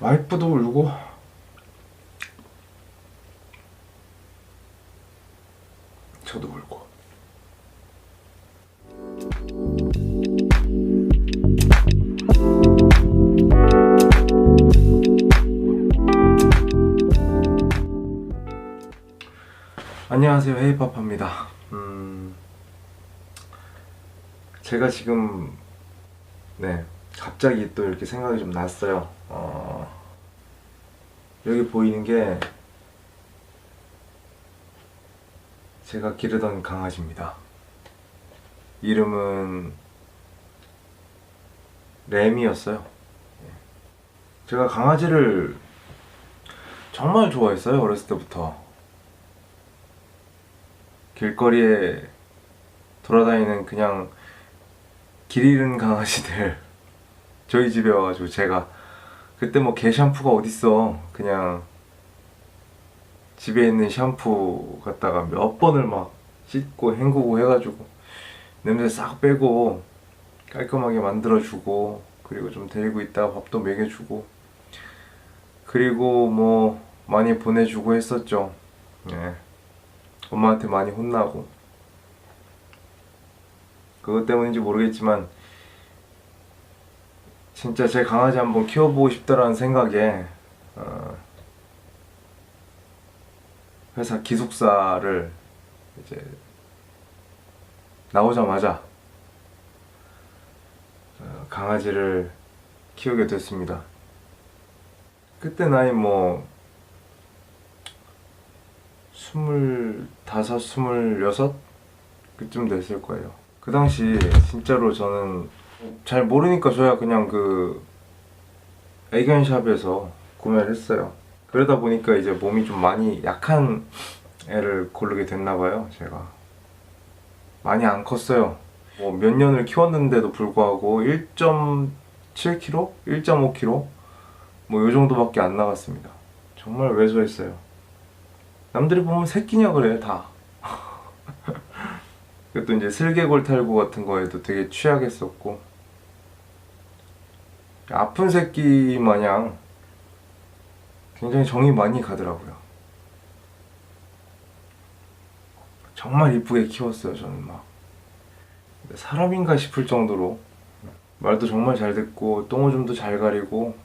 와이프도 울고. 저도 울고. 안녕하세요. 헤이파파입니다. 음, 제가 지금 네 갑자기 또 이렇게 생각이 좀 났어요. 어, 여기 보이는 게 제가 기르던 강아지입니다. 이름은 램이었어요. 예. 제가 강아지를 정말 좋아했어요. 어렸을 때부터. 길거리에 돌아다니는 그냥 길 잃은 강아지들 저희 집에 와가지고 제가 그때 뭐 개 샴푸가 어딨어. 그냥 집에 있는 샴푸 갖다가 몇 번을 막 씻고 헹구고 해가지고 냄새 싹 빼고 깔끔하게 만들어주고 그리고 좀 데리고 있다가 밥도 먹여주고 그리고 뭐 많이 보내주고 했었죠. 네. 엄마한테 많이 혼나고. 그것 때문인지 모르겠지만 진짜 제 강아지 한번 키워보고 싶다라는 생각에 어, 회사 기숙사를 이제 나오자마자 어, 강아지를 키우게 됐습니다. 그때 나이 뭐 스물다섯, 스물여섯 그쯤 됐을 거예요. 그 당시 진짜로 저는 잘 모르니까 저야 그냥 그 애견샵에서 구매를 했어요. 그러다 보니까 이제 몸이 좀 많이 약한 애를 고르게 됐나 봐요, 제가. 많이 안 컸어요. 뭐 몇 년을 키웠는데도 불구하고 1.7kg? 1.5kg? 뭐 요 정도밖에 안 나갔습니다. 정말 왜소했어요. 남들이 보면 새끼냐 그래, 다. 그것도 이제 슬개골 탈구 같은 거에도 되게 취약했었고 아픈 새끼 마냥 굉장히 정이 많이 가더라고요. 정말 이쁘게 키웠어요, 저는 막. 사람인가 싶을 정도로 말도 정말 잘 듣고 똥오줌도 잘 가리고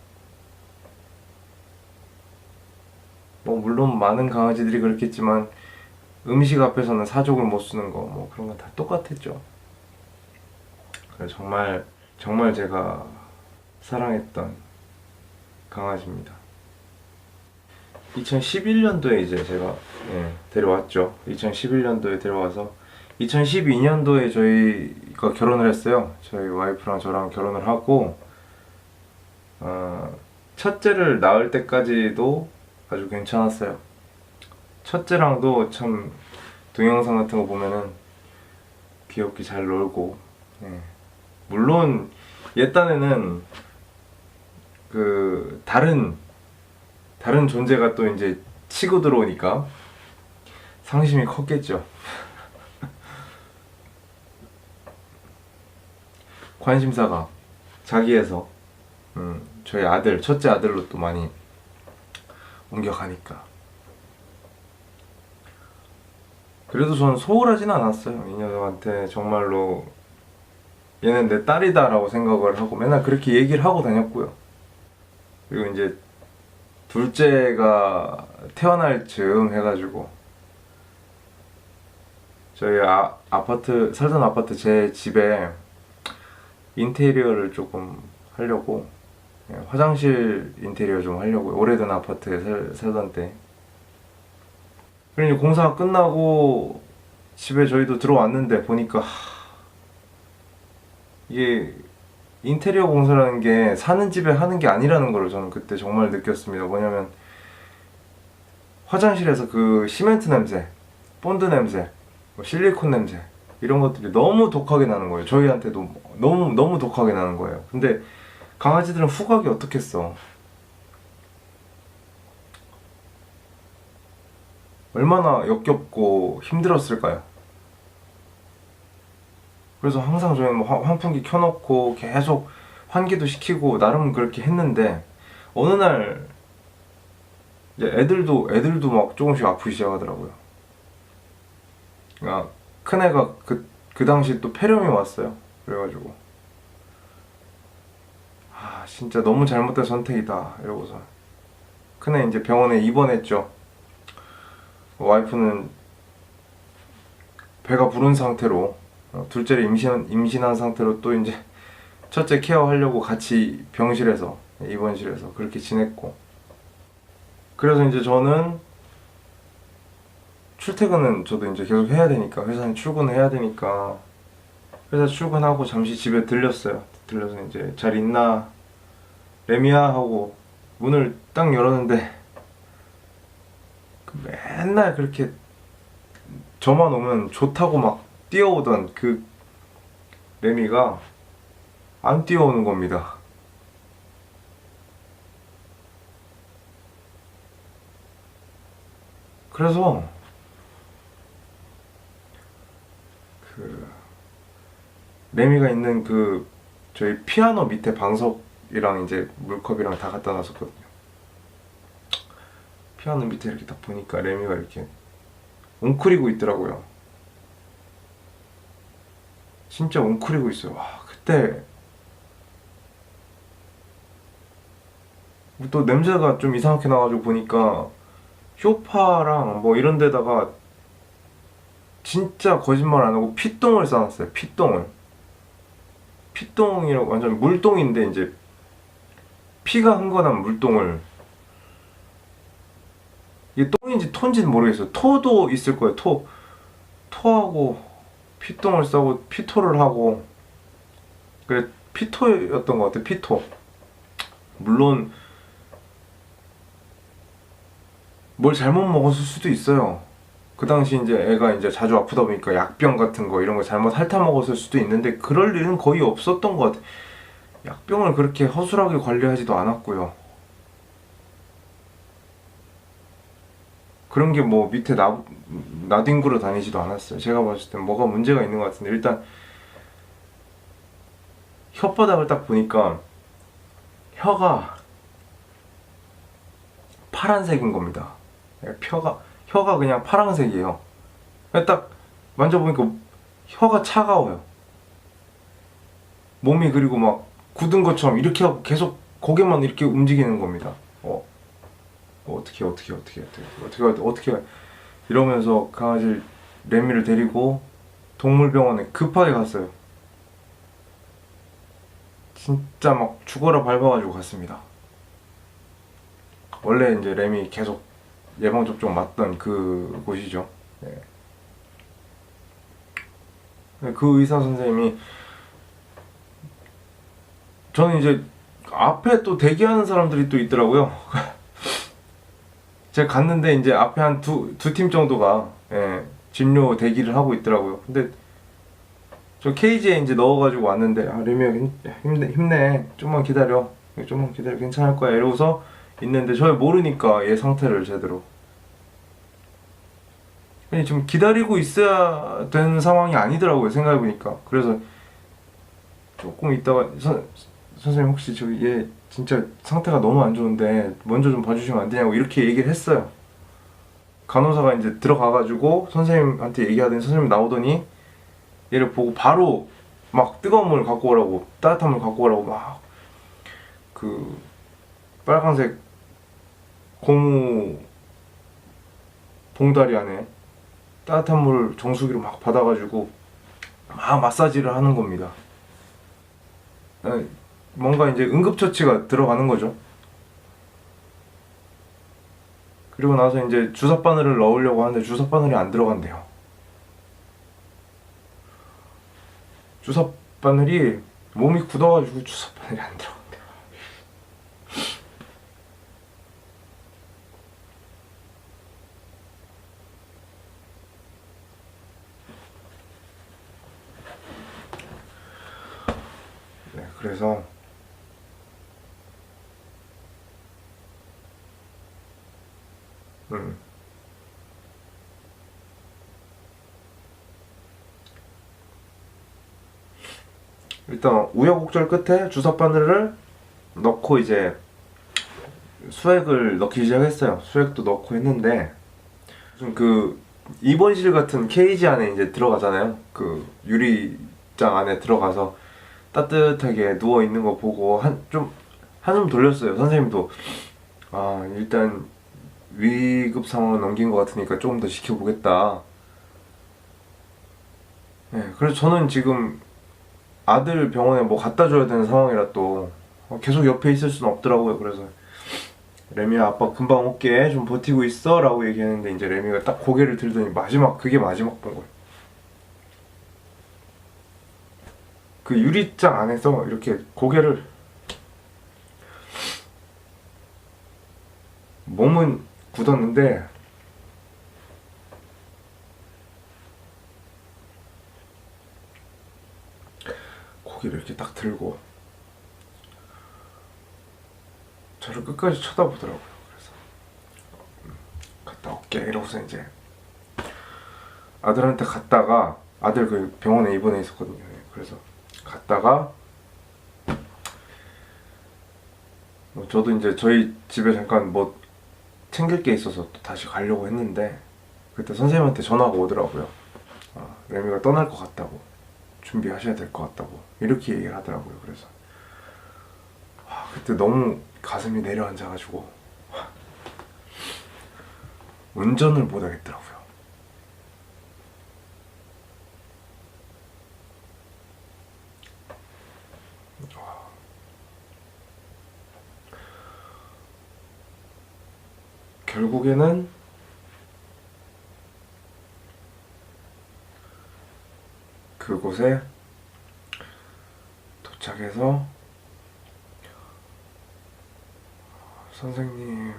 뭐 물론 많은 강아지들이 그렇겠지만 음식 앞에서는 사족을 못 쓰는 거 뭐 그런 건 다 똑같았죠. 정말 정말 제가 사랑했던 강아지입니다. 2011년도에 이제 제가 예, 데려왔죠. 2011년도에 데려와서 2012년도에 저희가 결혼을 했어요. 저희 와이프랑 저랑 결혼을 하고 어, 첫째를 낳을 때까지도 아주 괜찮았어요. 첫째랑도 참 동영상 같은 거 보면은 귀엽게 잘 놀고 예. 물론 옛날에는 그 다른 다른 존재가 또 이제 치고 들어오니까 상심이 컸겠죠. 관심사가 자기에서 음, 저희 아들 첫째 아들로 또 많이 옮겨가니까. 그래도 저는 소홀하진 않았어요. 이 녀석한테 정말로 얘는 내 딸이다라고 생각을 하고 맨날 그렇게 얘기를 하고 다녔고요 그리고 이제 둘째가 태어날 즈음 해가지고 저희 아, 아파트 살던 아파트 제 집에 인테리어를 조금 하려고 예, 화장실 인테리어 좀 하려고 오래된 아파트에 살, 살던 때. 그리고 공사가 끝나고 집에 저희도 들어왔는데 보니까 하, 이게 인테리어 공사라는 게 사는 집에 하는 게 아니라는 걸 저는 그때 정말 느꼈습니다. 뭐냐면 화장실에서 그 시멘트 냄새, 본드 냄새, 뭐 실리콘 냄새 이런 것들이 너무 독하게 나는 거예요. 저희한테도 너무 너무 독하게 나는 거예요. 근데 강아지들은 후각이 어떻겠어? 얼마나 역겹고 힘들었을까요? 그래서 항상 저희는 뭐 환- 환풍기 켜놓고 계속 환기도 시키고 나름 그렇게 했는데 어느 날 이제 애들도 애들도 막 조금씩 아프기 시작하더라고요. 그러니까 큰 애가 그, 그 당시 또 폐렴이 왔어요. 그래가지고 아 진짜 너무 잘못된 선택이다 이러고서 큰 애 이제 병원에 입원했죠. 와이프는 배가 부른 상태로 어, 둘째를 임신 임신한 상태로 또 이제 첫째 케어하려고 같이 병실에서 입원실에서 그렇게 지냈고. 그래서 이제 저는 출퇴근은 저도 이제 계속 해야 되니까 회사는 출근해야 되니까 회사 출근하고 잠시 집에 들렸어요. 들려서 이제 잘 있나? 레미야? 하고 문을 딱 열었는데 그 맨날 그렇게 저만 오면 좋다고 막 뛰어오던 그 레미가 안 뛰어오는 겁니다. 그래서 그 레미가 있는 그 저희 피아노 밑에 방석이랑 이제 물컵이랑 다 갖다 놨었거든요. 피아노 밑에 이렇게 딱 보니까 레미가 이렇게 웅크리고 있더라고요. 진짜 웅크리고 있어요. 와, 그때 또 냄새가 좀 이상하게 나가지고 보니까 쇼파랑 뭐 이런 데다가 진짜 거짓말 안 하고 피똥을 싸놨어요. 피똥을. 피똥이라고 완전 물똥인데 이제 피가 흥건한 물똥을 이게 똥인지 토인지는 모르겠어요. 토도 있을 거예요. 토 토하고 피똥을 싸고 피토를 하고 그래 피토였던 것 같아. 피토. 물론 뭘 잘못 먹었을 수도 있어요. 그 당시 이제 애가 이제 자주 아프다 보니까 약병 같은 거 이런 거 잘못 핥아 먹었을 수도 있는데 그럴 일은 거의 없었던 것 같아. 약병을 그렇게 허술하게 관리하지도 않았고요. 그런 게 뭐 밑에 나, 나뒹구러 다니지도 않았어요. 제가 봤을 땐 뭐가 문제가 있는 것 같은데 일단 혓바닥을 딱 보니까 혀가 파란색인 겁니다. 혀가 혀가 그냥 파란색이에요. 딱 만져보니까 혀가 차가워요. 몸이 그리고 막 굳은 것처럼 이렇게 하고 계속 고개만 이렇게 움직이는 겁니다. 어, 어 어떻게 어떻게 어떻게 어떻게 어떻게 어떻게 이러면서 강아지 레미를 데리고 동물병원에 급하게 갔어요. 진짜 막 죽어라 밟아가지고 갔습니다. 원래 이제 레미 계속 예방 접종 맞던 그 곳이죠. 네. 그 의사 선생님이 저는 이제 앞에 또 대기하는 사람들이 또 있더라고요. 제가 갔는데 이제 앞에 한 두 두 팀 정도가 예, 진료 대기를 하고 있더라고요. 근데 저 케이지에 이제 넣어가지고 왔는데 아 레미 힘내 힘내. 좀만 기다려. 좀만 기다려. 괜찮을 거야. 이러고서 있는데 저 모르니까 얘 상태를 제대로. 아니 좀 기다리고 있어야 되는 상황이 아니더라고요 생각해보니까. 그래서 조금 있다가 선, 선생님 혹시 저기 얘 진짜 상태가 너무 안 좋은데 먼저 좀 봐주시면 안 되냐고 이렇게 얘기를 했어요 간호사가 이제 들어가가지고 선생님한테 얘기하더니 선생님 나오더니 얘를 보고 바로 막 뜨거운 물 갖고 오라고 따뜻한 물 갖고 오라고 막 그 빨간색 고무 봉다리 안에 따뜻한 물 정수기로 막 받아가지고 막 마사지를 하는 겁니다. 에, 뭔가 이제 응급처치가 들어가는 거죠. 그리고 나서 이제 주사 바늘을 넣으려고 하는데 주사 바늘이 안 들어간대요. 주사 바늘이 몸이 굳어가지고 주사 바늘이 안 들어간대요. 네, 그래서 음. 일단 우여곡절 끝에 주사 바늘을 넣고 이제 수액을 넣기 시작했어요. 수액도 넣고 했는데 무슨 그 입원실 같은 케이지 안에 이제 들어가잖아요. 그 유리장 안에 들어가서 따뜻하게 누워 있는 거 보고 한 좀 한숨 돌렸어요. 선생님도 아 일단 위급 상황을 넘긴 것 같으니까 조금 더 지켜보겠다. 네, 그래서 저는 지금 아들 병원에 뭐 갖다 줘야 되는 상황이라 또 어, 계속 옆에 있을 수는 없더라고요. 그래서 레미야 아빠 금방 올게 좀 버티고 있어 라고 얘기했는데 이제 레미가 딱 고개를 들더니 마지막 그게 마지막 본 거예요. 그 유리장 안에서 이렇게 고개를 몸은 굳었는데 고개를 이렇게 딱 들고 저를 끝까지 쳐다보더라고요. 그래서 음, 갔다 올게 이러고서 이제 아들한테 갔다가 아들 그 병원에 입원해 있었거든요. 예, 그래서 갔다가 뭐 저도 이제 저희 집에 잠깐 뭐 챙길 게 있어서 또 다시 가려고 했는데 그때 선생님한테 전화가 오더라고요. 아, 레미가 떠날 것 같다고 준비하셔야 될 것 같다고 이렇게 얘기를 하더라고요. 그래서 아, 그때 너무 가슴이 내려앉아가지고 운전을 못 하겠더라고요. 결국에는 그곳에 도착해서 선생님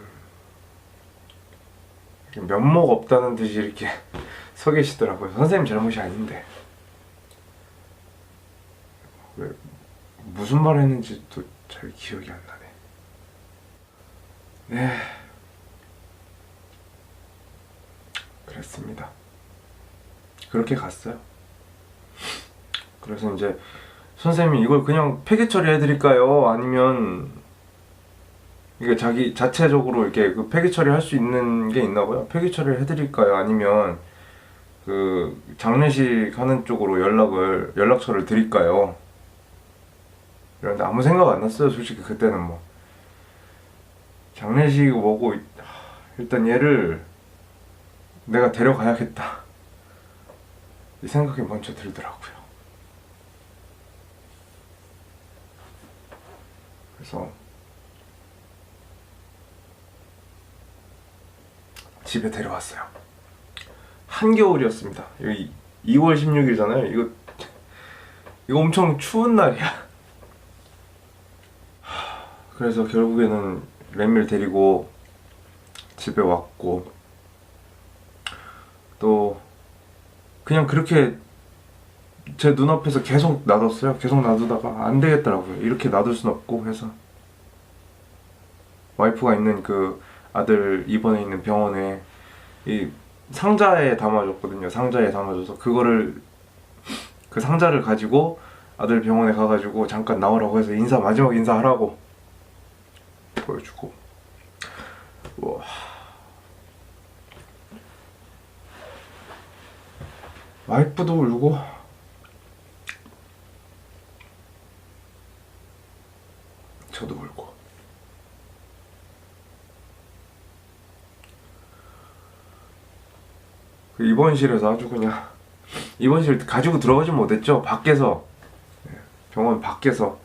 면목 없다는 듯이 이렇게 서 계시더라고요. 선생님 잘못이 아닌데 왜 무슨 말 했는지 또 잘 기억이 안 나네. 네. 그랬습니다. 그렇게 갔어요. 그래서 이제 선생님이 이걸 그냥 폐기 처리해드릴까요? 아니면 이게 자기 자체적으로 이렇게 그 폐기 처리할 수 있는 게 있나 봐요. 폐기 처리를 해드릴까요? 아니면 그 장례식 하는 쪽으로 연락을 연락처를 드릴까요? 이런데 아무 생각 안 났어요. 솔직히 그때는 뭐 장례식 뭐고 일단 얘를 내가 데려가야겠다 이 생각이 먼저 들더라고요. 그래서 집에 데려왔어요. 한겨울이었습니다. 여기 2월 16일이잖아요. 이거 이거 엄청 추운 날이야. 그래서 결국에는 램미를 데리고 집에 왔고 또 그냥 그렇게 제 눈앞에서 계속 놔뒀어요. 계속 놔두다가 안 되겠더라고요. 이렇게 놔둘 순 없고 해서 와이프가 있는 그 아들 입원해 있는 병원에 이 상자에 담아줬거든요. 상자에 담아줘서 그거를 그 상자를 가지고 아들 병원에 가가지고 잠깐 나오라고 해서 인사 마지막 인사하라고 보여주고 와 와이프도 울고 저도 울고 그 입원실에서 아주 그냥 입원실 가지고 들어가지 못했죠 밖에서 네, 병원 밖에서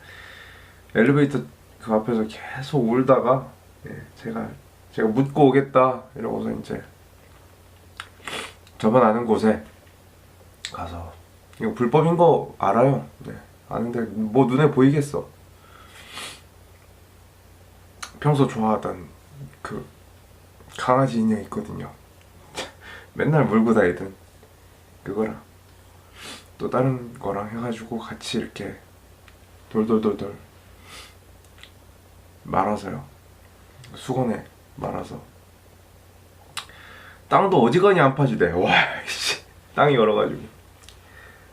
엘리베이터 그 앞에서 계속 울다가 예, 제가 제가 묻고 오겠다 이러고서 이제 저번 아는 곳에 가서 이거 불법인 거 알아요. 네. 아는데 뭐 눈에 보이겠어. 평소 좋아하던 그 강아지 인형 있거든요. 맨날 물고 다니던 그거랑 또 다른 거랑 해가지고 같이 이렇게 돌돌돌돌 말아서요. 수건에 말아서 땅도 어지간히 안 파지대. 와, 씨, 땅이 얼어가지고.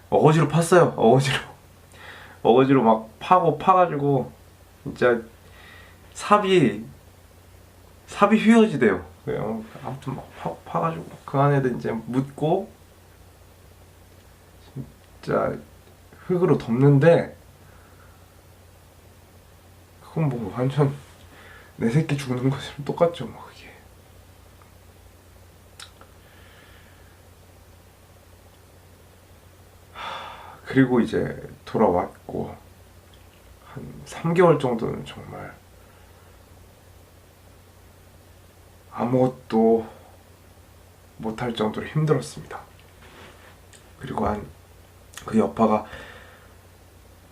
어거지로 팠어요. 어거지로. 어거지로 막 파고 파가지고 진짜 삽이 삽이 휘어지대요. 그래요. 아무튼 막 파, 파가지고 그 안에다 이제 묻고 진짜 흙으로 덮는데 그건 뭐 완전 내 새끼 죽는 것이랑 똑같죠, 뭐 그게. 하, 그리고 이제 돌아왔고 한 3개월 정도는 정말 아무것도 못할 정도로 힘들었습니다. 그리고 한 그 여파가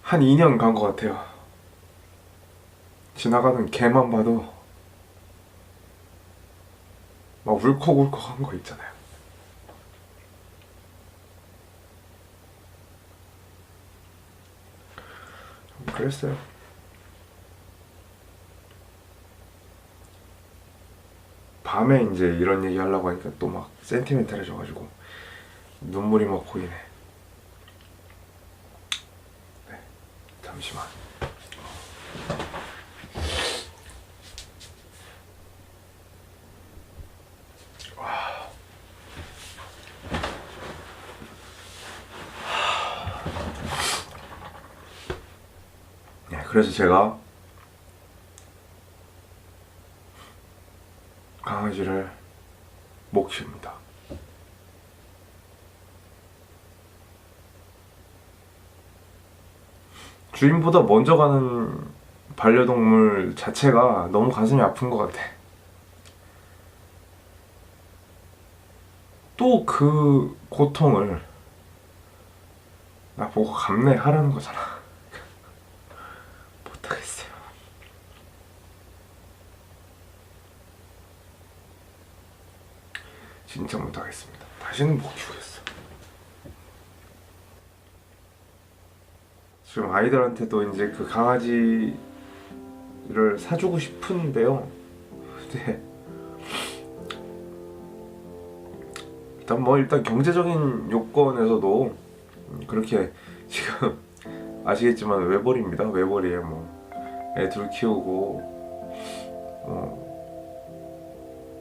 한 2년 간 것 같아요. 지나가는 개만 봐도 막 울컥울컥한 거 있잖아요. 좀 그랬어요. 밤에 이제 이런 얘기 하려고 하니까 또 막 센티멘탈해져가지고 눈물이 막 고이네. 네, 잠시만. 네, 그래서 제가 강아지를 못 키웁니다. 주인보다 먼저 가는 반려동물 자체가 너무 가슴이 아픈 것 같아. 또 그 고통을 나 보고 감내하라는 거잖아. 진짜 못하겠습니다. 다시는 못 키우겠어. 지금 아이들한테도 이제 그 강아지를 사주고 싶은데요. 근데 일단 뭐 일단 경제적인 요건에서도 그렇게 지금 아시겠지만 외벌입니다. 외벌이에 뭐애 둘 키우고 뭐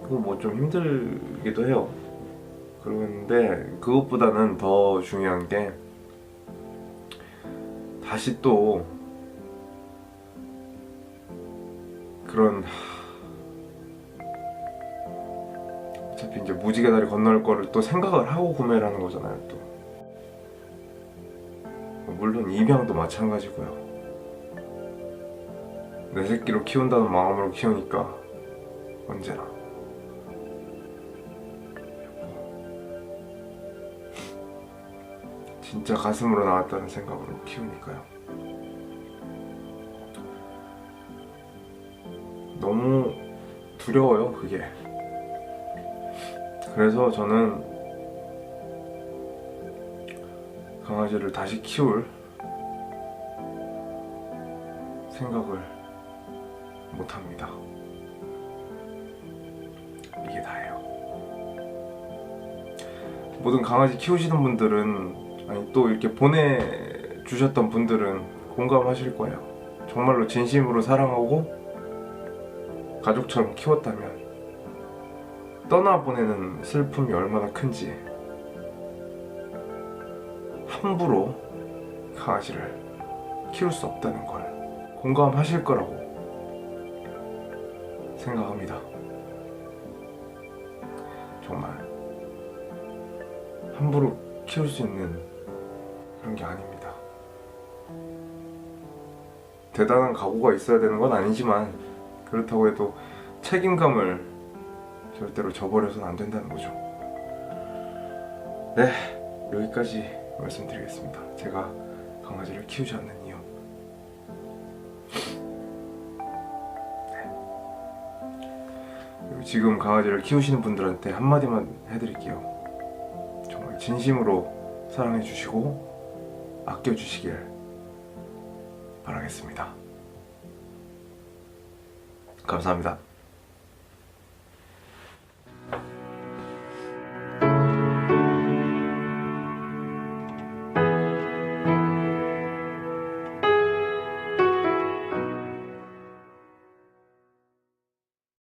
그거 뭐 좀 힘들기도 해요. 그런데 그것보다는 더 중요한 게 다시 또 그런 어차피 이제 무지개 다리 건널 거를 또 생각을 하고 구매를 하는 거잖아요. 또 물론 입양도 마찬가지고요. 내 새끼로 키운다는 마음으로 키우니까 언제나 진짜 가슴으로 나왔다는 생각으로 키우니까요. 너무 두려워요, 그게. 그래서 저는 강아지를 다시 키울 생각을 못 합니다. 이게 다예요. 모든 강아지 키우시는 분들은 아니 또 이렇게 보내주셨던 분들은 공감하실 거예요. 정말로 진심으로 사랑하고 가족처럼 키웠다면 떠나보내는 슬픔이 얼마나 큰지 함부로 강아지를 키울 수 없다는 걸 공감하실 거라고 생각합니다. 정말 함부로 키울 수 있는 그런 게 아닙니다. 대단한 각오가 있어야 되는 건 아니지만 그렇다고 해도 책임감을 절대로 저버려서는 안 된다는 거죠. 네, 여기까지 말씀드리겠습니다. 제가 강아지를 키우지 않는 이유. 네. 지금 강아지를 키우시는 분들한테 한마디만 해드릴게요. 정말 진심으로 사랑해 주시고 아껴 주시길 바라겠습니다. 감사합니다.